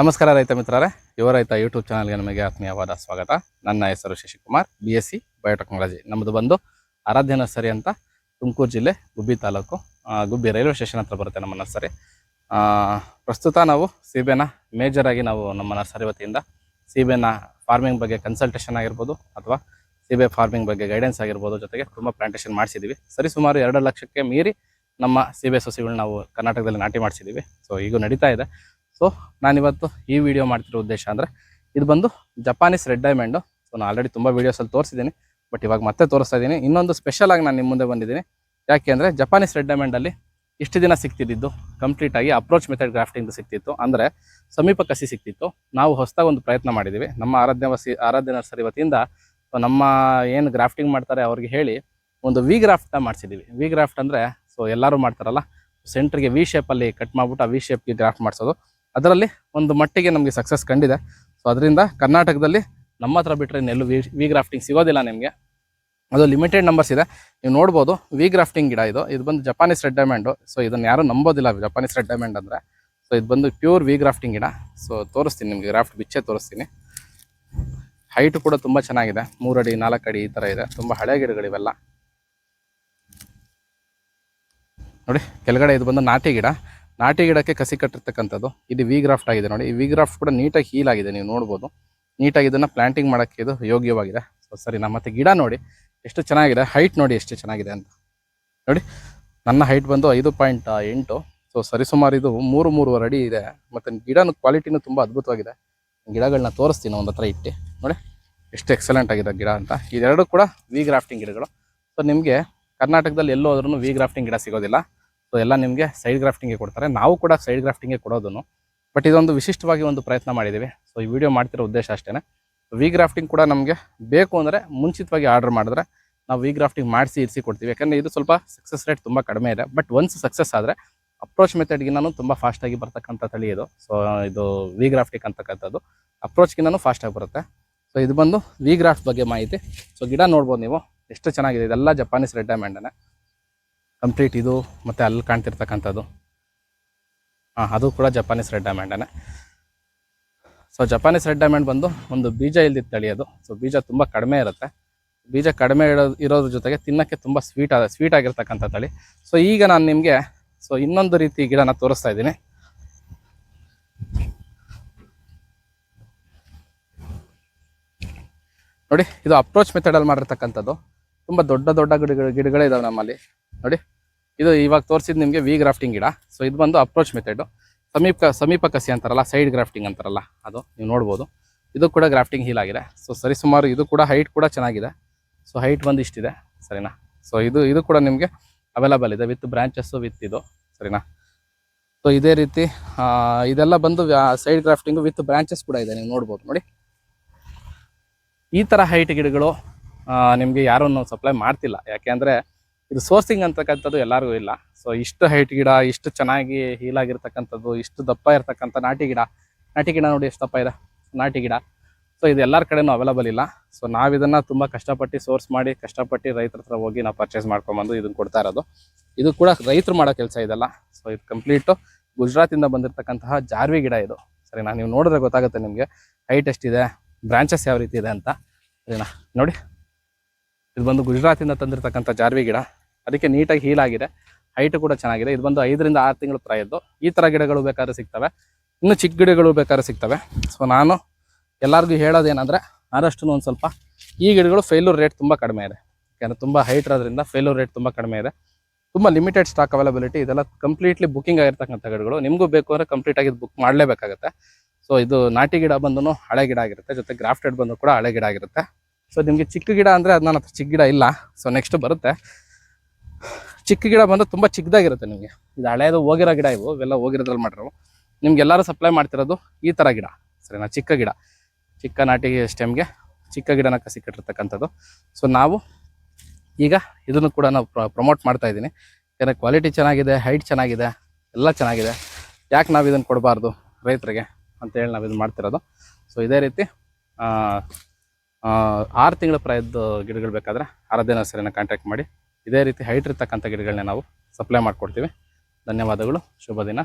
ನಮಸ್ಕಾರ ರೈತ ಮಿತ್ರರೇ, ಯುವ ರೈತ ಯೂಟ್ಯೂಬ್ ಚಾನಲ್ಗೆ ನಮಗೆ ಆತ್ಮೀಯವಾದ ಸ್ವಾಗತ. ನನ್ನ ಹೆಸರು Shashikumar B S C biotechnology ನಮ್ಮದು ಬಂದು ಆರಾಧ್ಯ ನರ್ಸರಿ ಅಂತ ತುಮಕೂರು ಜಿಲ್ಲೆ, ಗುಬ್ಬಿ ತಾಲೂಕು ಗುಬ್ಬಿ ರೈಲ್ವೆ ಸ್ಟೇಷನ್ ಹತ್ರ ಬರುತ್ತೆ ನಮ್ಮ ನರ್ಸರಿ. ಪ್ರಸ್ತುತ ನಾವು ಸೀಬೆನ ಮೇಜರ್ ಆಗಿ ನಾವು ನಮ್ಮ ನರ್ಸರಿ ವತಿಯಿಂದ ಸೀಬೆನ ಫಾರ್ಮಿಂಗ್ ಬಗ್ಗೆ ಕನ್ಸಲ್ಟೇಷನ್ ಆಗಿರ್ಬೋದು ಅಥವಾ ಸೀಬೆ ಫಾರ್ಮಿಂಗ್ ಬಗ್ಗೆ ಗೈಡೆನ್ಸ್ ಆಗಿರ್ಬೋದು ಜೊತೆಗೆ ತುಂಬ ಪ್ಲಾಂಟೇಷನ್ ಮಾಡಿಸಿದ್ದೀವಿ ಸರಿ, ಸುಮಾರು ಎರಡು ಲಕ್ಷಕ್ಕೆ ಮೀರಿ ನಮ್ಮ ಸೀಬೆ ಸಸಿಗಳನ್ನ ನಾವು ಕರ್ನಾಟಕದಲ್ಲಿ ನಾಟಿ ಮಾಡಿಸಿದ್ದೀವಿ ಸೊ ಈಗೂ ನಡೀತಾ ಇದೆ. ಸೊ ನಾನಿವತ್ತು ಈ ವಿಡಿಯೋ ಮಾಡ್ತಿರೋ ಉದ್ದೇಶ ಅಂದರೆ ಇದು ಬಂದು ಜಪಾನೀಸ್ ರೆಡ್ ಡೈಮಂಡು ಸೊ ನಾನು ಆಲ್ರೆಡಿ ತುಂಬ ವೀಡಿಯೋಸಲ್ಲಿ ತೋರಿಸಿದ್ದೀನಿ. ಬಟ್ ಇವಾಗ ಮತ್ತೆ ತೋರಿಸ್ತಾ ಇದ್ದೀನಿ. ಇನ್ನೊಂದು ಸ್ಪೆಷಲ್ ಆಗಿ ನಾನು ನಿಮ್ಮ ಮುಂದೆ ಬಂದಿದ್ದೀನಿ. ಯಾಕೆ ಅಂದರೆ ಜಪಾನೀಸ್ ರೆಡ್ ಡೈಮಂಡಲ್ಲಿ ಇಷ್ಟು ದಿನ ಸಿಗ್ತಿದ್ದು ಕಂಪ್ಲೀಟಾಗಿ ಅಪ್ರೋಚ್ ಮೆಥಡ್ ಗ್ರಾಫ್ಟಿಂಗ್ ಸಿಕ್ತಿತ್ತು ಅಂದರೆ ಸಮೀಪ ಕಸಿ ಸಿಕ್ತಿತ್ತು ನಾವು ಹೊಸದಾಗಿ ಒಂದು ಪ್ರಯತ್ನ ಮಾಡಿದ್ದೀವಿ ನಮ್ಮ ಆರಾಧ್ಯ ವಸಿ ಆರಾಧ್ಯ ನರ್ಸರಿ ವತಿಯಿಂದ ನಮ್ಮ ಏನು ಗ್ರಾಫ್ಟಿಂಗ್ ಮಾಡ್ತಾರೆ ಅವ್ರಿಗೆ ಹೇಳಿ ಒಂದು ವಿ ಗ್ರಾಫ್ಟ್ನ ಮಾಡಿಸಿದ್ದೀವಿ ವಿ ಗ್ರಾಫ್ಟ್ ಅಂದರೆ ಸೊ ಎಲ್ಲರೂ ಮಾಡ್ತಾರಲ್ಲ ಸೆಂಟ್ರಿಗೆ ವಿ ಶೇಪಲ್ಲಿ ಕಟ್ ಮಾಡಿಬಿಟ್ಟು ಆ ವಿ ಶೇಪ್ಗೆ ಗ್ರಾಫ್ಟ್ ಮಾಡಿಸೋದು. ಅದರಲ್ಲಿ ಒಂದು ಮಟ್ಟಿಗೆ ನಮಗೆ ಸಕ್ಸಸ್ ಕಂಡಿದೆ. ಸೊ ಅದರಿಂದ ಕರ್ನಾಟಕದಲ್ಲಿ ನಮ್ಮ ಹತ್ರ ಬಿಟ್ಟರೆ ಇನ್ನೆಲ್ಲೂ ವಿ ವಿ ಗ್ರಾಫ್ಟಿಂಗ್ ಸಿಗೋದಿಲ್ಲ ನಿಮಗೆ. ಅದು ಲಿಮಿಟೆಡ್ ನಂಬರ್ಸ್ ಇದೆ. ನೀವು ನೋಡ್ಬೋದು ವಿ ಗ್ರಾಫ್ಟಿಂಗ್ ಗಿಡ ಇದು. ಇದು ಬಂದು ಜಪಾನೀಸ್ ರೆಡ್ ಡೈಮಂಡು ಸೊ ಇದನ್ನು ಯಾರೂ ನಂಬೋದಿಲ್ಲ ಜಪಾನೀಸ್ ರೆಡ್ ಡೈಮಂಡ್ ಅಂದರೆ. ಸೊ ಇದು ಬಂದು ಪ್ಯೂರ್ ವಿ ಗ್ರಾಫ್ಟಿಂಗ್ ಗಿಡ. ಸೊ ತೋರಿಸ್ತೀನಿ ನಿಮಗೆ ಗ್ರಾಫ್ಟ್ ಬಿಚ್ಚೆ ತೋರಿಸ್ತೀನಿ. ಹೈಟು ಕೂಡ ತುಂಬ ಚೆನ್ನಾಗಿದೆ. ಮೂರಡಿ ನಾಲ್ಕು ಅಡಿ ಈ ಥರ ಇದೆ. ತುಂಬ ಹಳೆ ಗಿಡಗಳಿವೆಲ್ಲ. ನೋಡಿ, ಕೆಳಗಡೆ ಇದು ಬಂದು ನಾಟಿ ಗಿಡ. ನಾಟಿ ಗಿಡಕ್ಕೆ ಕಸಿ ಕಟ್ಟಿರ್ತಕ್ಕಂಥದ್ದು. ಇದು ವಿ ಗ್ರಾಫ್ಟ್ ಆಗಿದೆ ನೋಡಿ. ಈ ವಿ ಗ್ರಾಫ್ಟ್ ಕೂಡ ನೀಟಾಗಿ ಹೀಲ್ ಆಗಿದೆ. ನೀವು ನೋಡ್ಬೋದು. ನೀಟಾಗಿ ಇದನ್ನು ಪ್ಲಾಂಟಿಂಗ್ ಮಾಡೋಕ್ಕೆ ಇದು ಯೋಗ್ಯವಾಗಿದೆ. ಸೊ ಸರಿ ನಮ್ಮ ಮತ್ತೆ ಗಿಡ ನೋಡಿ. ಎಷ್ಟು ಚೆನ್ನಾಗಿದೆ? ಹೈಟ್ ನೋಡಿ ಎಷ್ಟು ಚೆನ್ನಾಗಿದೆ ಅಂತ. ನೋಡಿ, ನನ್ನ ಹೈಟ್ ಬಂದು ಐದು ಪಾಯಿಂಟ್ ಎಂಟು. ಸೊ ಸರಿಸುಮಾರು ಇದು ಮೂರು, ಮೂರುವರೆ ಅಡಿ ಇದೆ. ಮತ್ತು ಗಿಡನ ಕ್ವಾಲಿಟಿನೂ ತುಂಬ ಅದ್ಭುತವಾಗಿದೆ. ಗಿಡಗಳನ್ನ ತೋರಿಸ್ತೀನಿ, ಒಂದು ಹತ್ರ ಇಟ್ಟು. ನೋಡಿ, ಎಷ್ಟು ಎಕ್ಸಲೆಂಟ್ ಆಗಿದೆ ಗಿಡ ಅಂತ. ಇದೆರಡು ಕೂಡ ವಿ ಗ್ರಾಫ್ಟಿಂಗ್ ಗಿಡಗಳು. ಸೊ ನಿಮಗೆ ಕರ್ನಾಟಕದಲ್ಲಿ ಎಲ್ಲೋ ಆದ್ರೂ ವಿ ಗ್ರಾಫ್ಟಿಂಗ್ ಗಿಡ ಸಿಗೋದಿಲ್ಲ. ಸೊ ಎಲ್ಲ ನಿಮಗೆ ಸೈಡ್ ಗ್ರಾಫ್ಟಿಂಗೇ ಕೊಡ್ತಾರೆ. ನಾವು ಕೂಡ ಸೈಡ್ ಗ್ರಾಫ್ಟಿಂಗೇ ಕೊಡೋದನ್ನು. ಬಟ್ ಇದೊಂದು ವಿಶಿಷ್ಟವಾಗಿ ಒಂದು ಪ್ರಯತ್ನ ಮಾಡಿದ್ದೀವಿ. ಸೊ ಈ ವಿಡಿಯೋ ಮಾಡ್ತಿರೋ ಉದ್ದೇಶ ಅಷ್ಟೇ ವಿ ಗ್ರಾಫ್ಟಿಂಗ್ ಕೂಡ ನಮಗೆ ಬೇಕು ಅಂದರೆ ಮುಂಚಿತವಾಗಿ ಆರ್ಡರ್ ಮಾಡಿದ್ರೆ ನಾವು ವಿ ಗ್ರಾಫ್ಟಿಂಗ್ ಮಾಡಿಸಿ, ಇರಿಸಿ ಕೊಡ್ತೀವಿ. ಯಾಕಂದರೆ ಇದು ಸ್ವಲ್ಪ ಸಕ್ಸಸ್ ರೇಟ್ ತುಂಬ ಕಡಿಮೆ ಇದೆ. ಬಟ್ ಒನ್ಸ್ ಸಕ್ಸಸ್ ಆದರೆ ಅಪ್ರೋಚ್ ಮೆಥಡ್ಗಿನ್ನೂ ತುಂಬ ಫಾಸ್ಟಾಗಿ ಬರ್ತಕ್ಕಂಥ ತಳಿ ಇದು. ಸೊ ಇದು ವಿ ಗ್ರಾಫ್ಟಿಂಗ್ ಅಂತಕ್ಕಂಥದ್ದು. ಅಪ್ರೋಚ್ಗಿನ್ನೂ ಫಾಸ್ಟಾಗಿ ಬರುತ್ತೆ. ಸೊ ಇದು ಬಂದು ವಿ ಗ್ರಾಫ್ಟ್ ಬಗ್ಗೆ ಮಾಹಿತಿ. ಸೊ ಗಿಡ ನೋಡ್ಬೋದು ನೀವು. ಎಷ್ಟು ಚೆನ್ನಾಗಿದೆ. ಇದೆಲ್ಲ ಜಪಾನೀಸ್ ರೆಡ್ ಡೈಮಂಡನೇ ಕಂಪ್ಲೀಟ್ ಇದು, ಮತ್ತು ಅಲ್ಲಿ ಕಾಣ್ತಿರ್ತಕ್ಕಂಥದ್ದು. ಹಾಂ, ಅದು ಕೂಡ ಜಪಾನೀಸ್ ರೆಡ್ ಡೈಮಂಡನೇ ಸೊ ಜಪಾನೀಸ್ ರೆಡ್ ಡೈಮಂಡ್ ಬಂದು ಒಂದು ಬೀಜ ಇಲ್ದಿದ್ದು ತಳಿ ಅದು. ಸೊ ಬೀಜ ತುಂಬ ಕಡಿಮೆ ಇರುತ್ತೆ. ಬೀಜ ಕಡಿಮೆ ಇರೋ, ಇರೋದ್ರ ಜೊತೆಗೆ ತಿನ್ನೋಕ್ಕೆ ತುಂಬ ಸ್ವೀಟ್ ಆದ ಸ್ವೀಟ್ ಆಗಿರ್ತಕ್ಕಂಥ ತಳಿ. ಸೊ ಈಗ ನಾನು ನಿಮಗೆ ಸೊ ಇನ್ನೊಂದು ರೀತಿ ಗಿಡನ ತೋರಿಸ್ತಾ ಇದ್ದೀನಿ. ನೋಡಿ, ಇದು ಅಪ್ರೋಚ್ ಮೆಥಡಲ್ಲಿ ಮಾಡಿರ್ತಕ್ಕಂಥದ್ದು. ತುಂಬ ದೊಡ್ಡ ದೊಡ್ಡ ಗಿಡಗಳು, ಗಿಡಗಳೇ ಇದಾವೆ ನಮ್ಮಲ್ಲಿ. ನೋಡಿ. ಇದು ಇವಾಗ ತೋರಿಸಿದ್ ನಿಮಗೆ ವಿ ಗ್ರಾಫ್ಟಿಂಗ್ ಗಿಡ. ಸೊ ಇದು ಬಂದು ಅಪ್ರೋಚ್ ಮೆಥಡ್ ಸಮೀಪ ಸಮೀಪ ಕಸಿ ಅಂತಾರಲ್ಲ ಸೈಡ್ ಗ್ರಾಫ್ಟಿಂಗ್ ಅಂತಾರಲ್ಲ, ಅದು ನೀವು ನೋಡ್ಬೋದು. ಇದು ಕೂಡ ಗ್ರಾಫ್ಟಿಂಗ್ ಹೀಲ್ ಆಗಿದೆ. ಸೊ ಸರಿಸುಮಾರು ಇದು ಕೂಡ ಹೈಟ್ ಕೂಡ ಚೆನ್ನಾಗಿದೆ. ಸೊ ಹೈಟ್ ಬಂದು ಇಷ್ಟಿದೆ ಸರಿನಾ? ಸೊ ಇದು ಇದು ಕೂಡ ನಿಮಗೆ ಅವೈಲಬಲ್ ಇದೆ ವಿತ್ ಬ್ರಾಂಚಸ್ಸು ವಿತ್ ಇದು. ಸರಿನಾ? ಸೊ ಇದೇ ರೀತಿ ಇದೆಲ್ಲ ಬಂದು ಸೈಡ್ ಗ್ರಾಫ್ಟಿಂಗು ವಿತ್ ಬ್ರಾಂಚಸ್ ಕೂಡ ಇದೆ. ನೀವು ನೋಡ್ಬೋದು, ನೋಡಿ. ಈ ಥರ ಹೈಟ್ ಗಿಡಗಳು ನಿಮಗೆ ಯಾರೂ ಸಪ್ಲೈ ಮಾಡ್ತಿಲ್ಲ. ಯಾಕೆಂದರೆ ಇದು ಸೋರ್ಸಿಂಗ್ ಅಂತಕ್ಕಂಥದ್ದು ಎಲ್ಲರಿಗೂ ಇಲ್ಲ. ಸೊ ಇಷ್ಟು ಹೈಟ್ ಗಿಡ, ಇಷ್ಟು ಚೆನ್ನಾಗಿ ಹೀಲ್ ಆಗಿರ್ತಕ್ಕಂಥದ್ದು, ಇಷ್ಟು ದಪ್ಪ ಇರ್ತಕ್ಕಂಥ ನಾಟಿ ಗಿಡ ನಾಟಿ ಗಿಡ ನೋಡಿ ಎಷ್ಟು ದಪ್ಪ ಇದೆ, ನಾಟಿ ಗಿಡ. ಸೊ ಇದು ಎಲ್ಲರ ಕಡೆನೂ ಅವೈಲಬಲ್ ಇಲ್ಲ. ಸೊ ನಾವು ಇದನ್ನು ತುಂಬ ಕಷ್ಟಪಟ್ಟು ಸೋರ್ಸ್ ಮಾಡಿ, ಕಷ್ಟಪಟ್ಟು ರೈತರ ಹತ್ರ ಹೋಗಿ ನಾವು ಪರ್ಚೇಸ್ ಮಾಡ್ಕೊಂಬಂದು ಇದನ್ನು ಕೊಡ್ತಾ ಇರೋದು. ಇದು ಕೂಡ ರೈತರು ಮಾಡೋ ಕೆಲಸ ಇದೆಲ್ಲ. ಸೊ ಇದು ಕಂಪ್ಲೀಟು ಗುಜರಾತಿಂದ ಬಂದಿರತಕ್ಕಂತಹ ಜಾರ್ವಿ ಗಿಡ ಇದು. ಸರಿನಾ? ನೀವು ನೋಡಿದ್ರೆ ಗೊತ್ತಾಗುತ್ತೆ ನಿಮಗೆ. ಹೈಟ್ ಎಷ್ಟಿದೆ? ಬ್ರಾಂಚಸ್ ಯಾವ ರೀತಿ ಇದೆ ಅಂತ. ಸರಿನಾ? ನೋಡಿ. ಇದು ಬಂದು ಗುಜರಾತಿಂದ ತಂದಿರತಕ್ಕಂಥ ಜಾರ್ವಿ ಗಿಡ. ಅದಕ್ಕೆ ನೀಟಾಗಿ ಹೀಲ್ ಆಗಿದೆ. ಹೈಟ್ ಕೂಡ ಚೆನ್ನಾಗಿದೆ. ಇದು ಬಂದು ಐದರಿಂದ ಆರು ತಿಂಗಳು ಪ್ರಾಯದ್ದು. ಈ ಥರ ಗಿಡಗಳು ಬೇಕಾದ್ರೆ ಸಿಗ್ತವೆ. ಇನ್ನು ಚಿಕ್ಕ ಗಿಡಗಳು ಬೇಕಾದ್ರೆ ಸಿಗ್ತವೆ. ಸೊ ನಾನು ಎಲ್ಲರಿಗೂ ಹೇಳೋದೇನೆಂದರೆ ಆದಷ್ಟು ಒಂದು ಸ್ವಲ್ಪ ಈ ಗಿಡಗಳು ಫೇಲ್ಯೂರ್ ರೇಟ್ ತುಂಬ ಕಡಿಮೆ ಇದೆ. ಯಾಕಂದರೆ ತುಂಬ ಹೈಟ್ ಇರೋದ್ರಿಂದ ಫೇಲ್ಯೂರ್ ರೇಟ್ ತುಂಬ ಕಡಿಮೆ ಇದೆ. ತುಂಬ ಲಿಮಿಟೆಡ್ ಸ್ಟಾಕ್ ಅವೈಲಬಿಲಿಟಿ ಇದೆಲ್ಲ ಕಂಪ್ಲೀಟ್ಲಿ ಬುಕ್ಕಿಂಗ್ ಆಗಿರ್ತಕ್ಕಂಥ ಗಿಡಗಳು. ನಿಮಗೂ ಬೇಕು ಅಂದರೆ ಕಂಪ್ಲೀಟ್ ಆಗಿ ಬುಕ್ ಮಾಡಲೇಬೇಕಾಗುತ್ತೆ. ಸೊ ಇದು ನಾಟಿ ಗಿಡ ಬಂದೂ ಹಳೆ ಗಿಡ ಆಗಿರುತ್ತೆ. ಜೊತೆ ಗ್ರಾಫ್ಟೆಡ್ ಬಂದು ಕೂಡ ಹಳೆ ಗಿಡ ಆಗಿರುತ್ತೆ. ಸೊ ನಿಮಗೆ ಚಿಕ್ಕ ಗಿಡ ಅಂದರೆ ಅದು ನನ್ನ ಚಿಕ್ಕ ಗಿಡ ಇಲ್ಲ. ಸೊ ನೆಕ್ಸ್ಟ್ ಬರುತ್ತೆ. ಚಿಕ್ಕ ಗಿಡ ಬಂದು ತುಂಬ ಚಿಕ್ಕದಾಗಿರುತ್ತೆ ನಿಮಗೆ. ಇದು ಹಳೆಯದು ಹೋಗಿರೋ ಗಿಡ ಇವು, ಇವೆಲ್ಲ ಹೋಗಿರೋದ್ರಲ್ಲಿ ಮಾಡಿರೋ ನಿಮ್ಗೆ ಎಲ್ಲರೂ ಸಪ್ಲೈ ಮಾಡ್ತಿರೋದು ಈ ಥರ ಗಿಡ. ಸರಿನಾ? ಚಿಕ್ಕ ಗಿಡ. ಚಿಕ್ಕ ನಾಟಿ ಸ್ಟೆಮ್ಗೆ ಚಿಕ್ಕ ಗಿಡನ ಕಸಿ ಕಟ್ಟಿರ್ತಕ್ಕಂಥದ್ದು. ಸೊ ನಾವು ಈಗ ಇದನ್ನು ಕೂಡ ನಾವು ಪ್ರಮೋಟ್ ಮಾಡ್ತಾ ಇದ್ದೀನಿ. ಯಾಕಂದರೆ ಕ್ವಾಲಿಟಿ ಚೆನ್ನಾಗಿದೆ ಹೈಟ್ ಚೆನ್ನಾಗಿದೆ, ಎಲ್ಲ ಚೆನ್ನಾಗಿದೆ. ಯಾಕೆ ನಾವು ಇದನ್ನು ಕೊಡಬಾರ್ದು ರೈತರಿಗೆ ಅಂತೇಳಿ ನಾವು ಇದನ್ನು ಮಾಡ್ತಿರೋದು. ಸೊ ಇದೇ ರೀತಿ ಆರು ತಿಂಗಳ ಪ್ರಾಯದ ಗಿಡಗಳು ಬೇಕಾದರೆ ಆರಾಧ್ಯ ನರ್ಸರಿನ ಕಾಂಟ್ಯಾಕ್ಟ್ ಮಾಡಿ ಇದೇ ರೀತಿ ಹೈಟ್ ಇರ್ತಕ್ಕಂಥ ಗಿಡಗಳನ್ನ ನಾವು ಸಪ್ಲೈ ಮಾಡಿಕೊಡ್ತೀವಿ. ಧನ್ಯವಾದಗಳು. ಶುಭ ದಿನ.